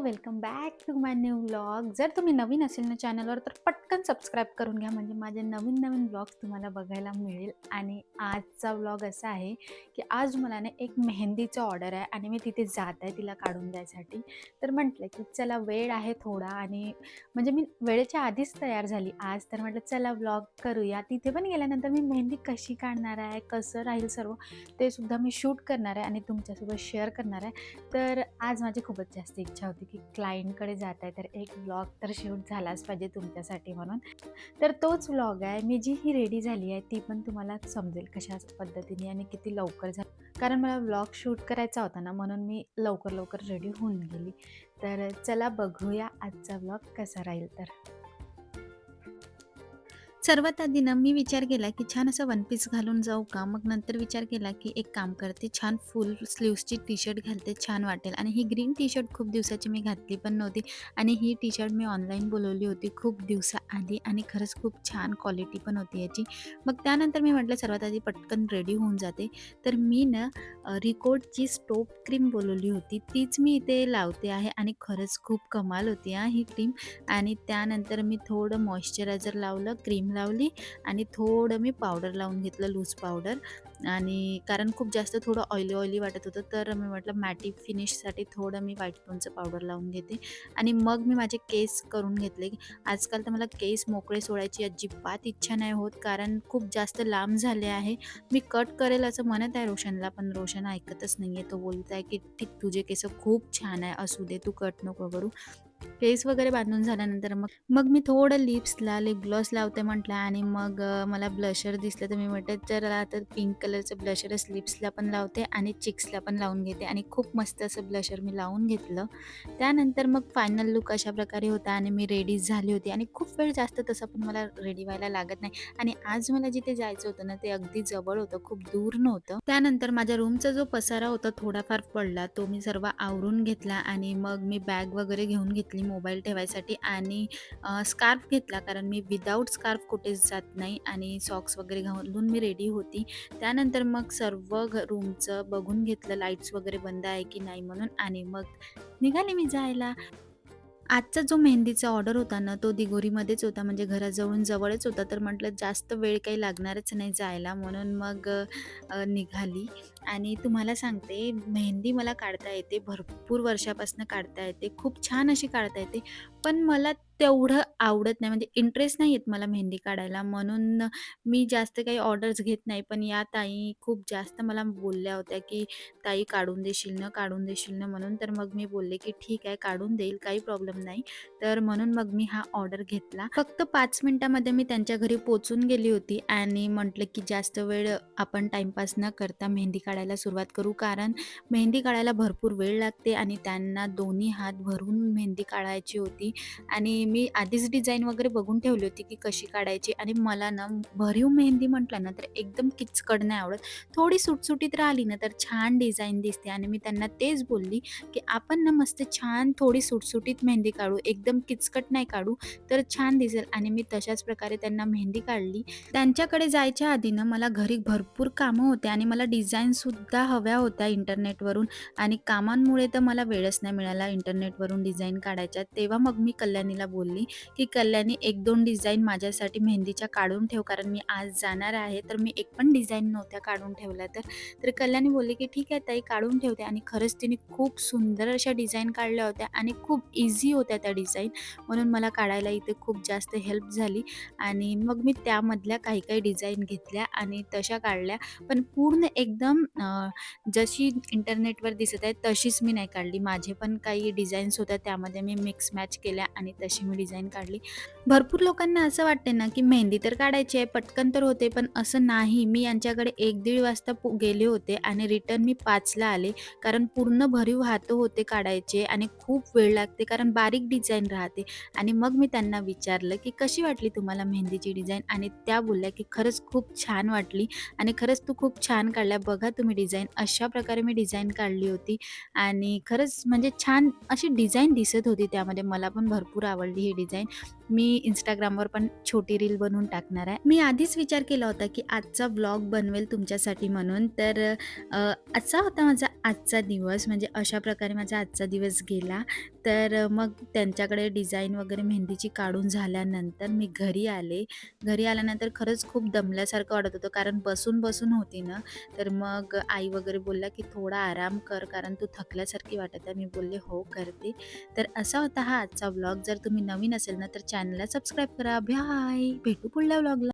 Welcome back to my new vlog. जर तुम्ही नवीन असेल ना चॅनलवर तर पटकन सबस्क्राईब करून घ्या म्हणजे माझे नवीन-नवीन व्लॉग्स तुम्हाला बघायला मिळेल आणि आजचा व्लॉग असा आहे, की आज मला ना एक मेहंदीचं ऑर्डर आहे आणि मी तिथे जात आहे तिला काढून द्यायसाठी. तर म्हटलं, की चला वेळ आहे थोडा आणि म्हणजे मी वेळेच्या आधीच तयार झाली आज. तर म्हटलं चला व्लॉग करूया. तिथे पण गेल्यानंतर मी मेहंदी कशी काढणार आहे, कसं राहील सर्व ते सुद्धा मी शूट करणार आहे आणि तुमच्यासोबत शेअर करणार आहे. तर आज माझी खूपच जास्त इच्छा होती की क्लायंटकडे जात आहे तर एक व्लॉग तर शूट झालाच पाहिजे तुमच्यासाठी म्हणून. तर तोच व्लॉग आहे. मी जी ही रेडी झाली आहे ती पण तुम्हाला समजेल कशा पद्धतीने आणि किती लवकर झाली. कारण मला व्लॉग शूट करायचा होता ना म्हणून मी लवकर लवकर रेडी होऊन गेली. तर चला बघूया आजचा व्लॉग कसा राहील तर. सर्वात आधी ना मी विचार केला की छान असं वन पीस घालून जाऊ का? मग नंतर विचार केला की एक काम करते छान फुल स्लीव्सची टी शर्ट घालते छान वाटेल. आणि ही ग्रीन टी शर्ट खूप दिवसाची मी घातली पण नव्हती. आणि ही टी शर्ट मी ऑनलाईन बोलवली होती खूप दिवसाआधी आणि खरंच खूप छान क्वालिटी पण होती याची. मग त्यानंतर मी म्हटलं सर्वात आधी पटकन रेडी होऊन जाते. तर मी ना रिकोडची स्टोप क्रीम बोलवली होती. तीच मी इथे लावते आहे आणि खरंच खूप कमाल होती हा ही क्रीम आणि त्यानंतर मी थोडं मॉइश्चरायझर लावलं क्रीम लावली आणि थोडं मी पावडर लावून घेतलं लूज पावडर. आणि कारण खूप जास्त थोडं ऑइली ऑइली वाटत होतं तर मी म्हटलं मॅटी फिनिशसाठी थोडं मी व्हाईट टोनचं पावडर लावून घेते. आणि मग मी माझे केस करून घेतले. आजकाल तर मला केस मोकळे सोडायची अजिबात इच्छा नाही होत कारण खूप जास्त लांब झाले आहे. मी कट करेल असं म्हणत आहे रोशनला पण रोशन ऐकतच नाही आहे तो बोलत आहे की ठीक तुझे केस खूप छान आहे असू दे तू कट नको करू. फेस वगैरे बांधून झाल्यानंतर मग मग मी थोडं लिप्सला लिप ग्लॉस लावते म्हटलं आणि मग मला ब्लशर दिसलं तर मी म्हटलं तर आता पिंक कलरचं ब्लशरच लिप्सला पण लावते आणि चिक्सला पण लावून घेते. आणि खूप मस्त असं ब्लशर मी लावून घेतलं. त्यानंतर मग फायनल लुक अशा प्रकारे होता आणि मी रेडी झाली होती आणि खूप वेळ जास्त तसं पण मला रेडी व्हायला लागत नाही. आणि आज मला जिथे जायचं होतं ना ते अगदी जवळ होतं खूप दूर नव्हतं. त्यानंतर माझ्या रूमचा जो पसारा होता थोडाफार पडला तो मी सर्व आवरून घेतला आणि मग मी बॅग वगैरे घेऊन घेतली. घेतली मोबाईल ठेवायसाठी आणि स्कार्फ घेतला. कारण मी विदाऊट स्कार्फ कुठेच जात नाही आणि सॉक्स वगैरे घालून मी रेडी होती. त्यानंतर मग सर्व घ रूमचं बघून घेतलं. लाईट्स वगैरे बंद आहे की नाही म्हणून आणि मग निघाले मी जायला. आजचा जो मेहंदीचा ऑर्डर होता ना तो दिगोरीमध्येच होता. म्हणजे घराजवळून जवळच होता. तर म्हटलं जास्त वेळ काही लागणारच नाही जायला म्हणून मग निघाली. आणि तुम्हाला सांगते मेहंदी मला काढता येते भरपूर वर्षापासून काढता येते खूप छान अशी काढता येते. पण मला तेवढं आवडत नाही म्हणजे इंटरेस्ट नाही येत मला मेहंदी काढायला. म्हणून मी जास्त काही ऑर्डर्स घेत नाही. पण या ताई खूप जास्त मला बोलल्या होत्या की ताई काढून देशील ना काढून देशील ना? म्हणून तर मग मी बोलले की ठीक आहे काढून देईल काही प्रॉब्लेम नाही. तर म्हणून मग मी हा ऑर्डर घेतला. फक्त पाच मिनटामध्ये मी त्यांच्या घरी पोचून गेली होती आणि म्हटलं की जास्त वेळ आपण टाइमपास न करता मेहंदी काढायला सुरुवात करू. कारण मेहंदी काढायला भरपूर वेळ लागते आणि त्यांना दोन्ही हात भरून मेहंदी काढायची होती. आणि मी आधीच डिझाईन वगैरे बघून ठेवली होती की कशी काढायची. आणि मला ना भरीव मेहंदी म्हटलं ना तर एकदम किचकड नाही आवडत. थोडी सुटसुटीत राहिली ना तर छान डिझाईन दिसते. आणि मी त्यांना तेच बोलली की आपण ना मस्त छान थोडी सुटसुटीत मेहंदी काढू. एकदम किचकट नाही काढू तर छान दिसेल. आणि मी तशाच प्रकारे त्यांना मेहंदी काढली. त्यांच्याकडे जायच्या आधी ना मला घरी भरपूर कामं होते आणि मला डिझाईनसुद्धा हव्या होत्या इंटरनेटवरून आणि कामांमुळे तर मला वेळच नाही मिळाला इंटरनेटवरून डिझाईन काढायच्या. तेव्हा मग मी कल्याणीला बोलली की कल्याणी एक दोन डिझाईन माझ्यासाठी मेहंदीच्या काढून ठेव कारण मी आज जाणार आहे. तर मी एक पण डिझाईन नव्हत्या काढून ठेवल्या तर. तर कल्याणी बोलली की ठीक आहे ताई काढून ठेवते. आणि खरंच तिने खूप सुंदर अशा डिझाईन काढल्या होत्या आणि खूप इझी होत्या त्या डिझाईन. म्हणून मला काढायला इथे खूप जास्त हेल्प झाली आणि मग मी त्यामधल्या काही काही डिझाईन घेतल्या आणि तशा काढल्या. पण पूर्ण एकदम जशी इंटरनेटवर दिसत आहे तशीच मी नाही काढली. माझे पण काही डिझाईन्स होत्या त्यामध्ये मी मिक्स मॅच केल्या आणि तशी मी डिझाईन काढली. भरपूर लोकांना असं वाटते ना की मेहंदी तर काढायची आहे पटकन तर होते पण असं नाही. मी यांच्याकडे एक दीड वाजता गेले होते आणि रिटर्न मी पाचला आले. कारण पूर्ण भरीव हात होते काढायचे आणि खूप वेळ लागते कारण बारीक डिझाईन राहते. आणि मग मी त्यांना विचारलं की कशी वाटली तुम्हाला मेहंदीची डिझाईन आणि त्या बोलल्या की खरंच खूप छान वाटली आणि खरंच तू खूप छान काढल्या. बघा तुम्ही डिझाईन अशा प्रकारे मी डिझाईन काढली होती आणि खरंच म्हणजे छान अशी डिझाईन दिसत होती त्यामध्ये. मला पण भरपूर आवडली ही डिझाईन. मी इंस्टाग्रामवर पण छोटी रील बनवून टाकणार आहे. मी आधीच विचार केला होता की आजचा ब्लॉग बनवेल तुमच्यासाठी म्हणून. तर असा होता माझा आजचा दिवस. म्हणजे अशा प्रकारे माझा आजचा दिवस गेला. तर मग त्यांच्याकडे डिझाईन वगैरे मेहंदीची काढून झाल्यानंतर मी घरी आले. घरी आल्यानंतर खरंच खूप दमल्यासारखं वाटत होतं. कारण बसून बसून होती ना. तर मग आई वगैरे बोलला की थोडा आराम कर कारण तू थकल्यासारखी वाटत आहे. मी बोलले हो करते. तर असा होता हा आजचा ब्लॉग जर तुम्ही नवीन असेल ना तर चॅनलला सबस्क्राईब करा. बाय भेटू पुढल्या ब्लॉगला